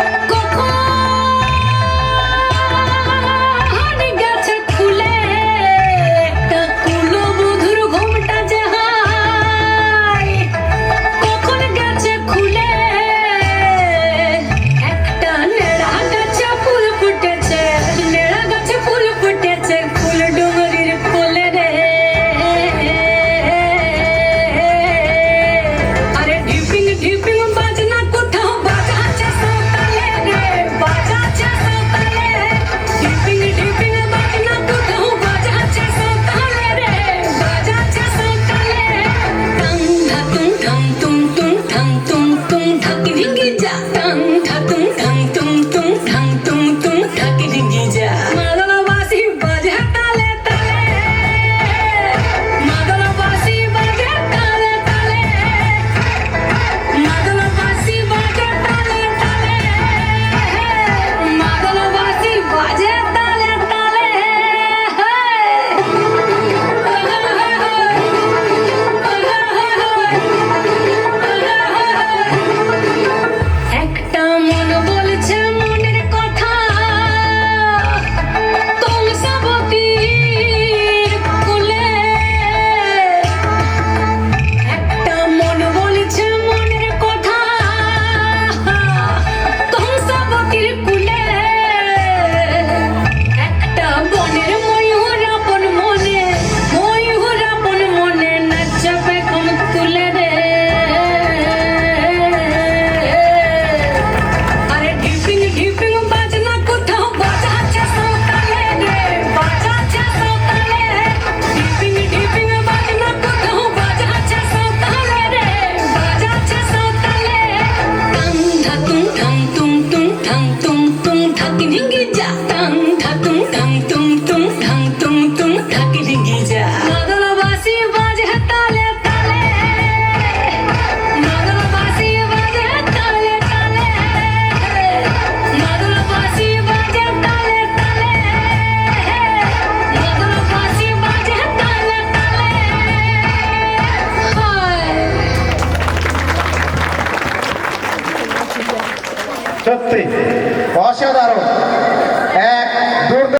Thank you. তুং ধাং তুং তুং ধাক ঢিঙ্গি যা। মাদল বাসি অসাধারণ।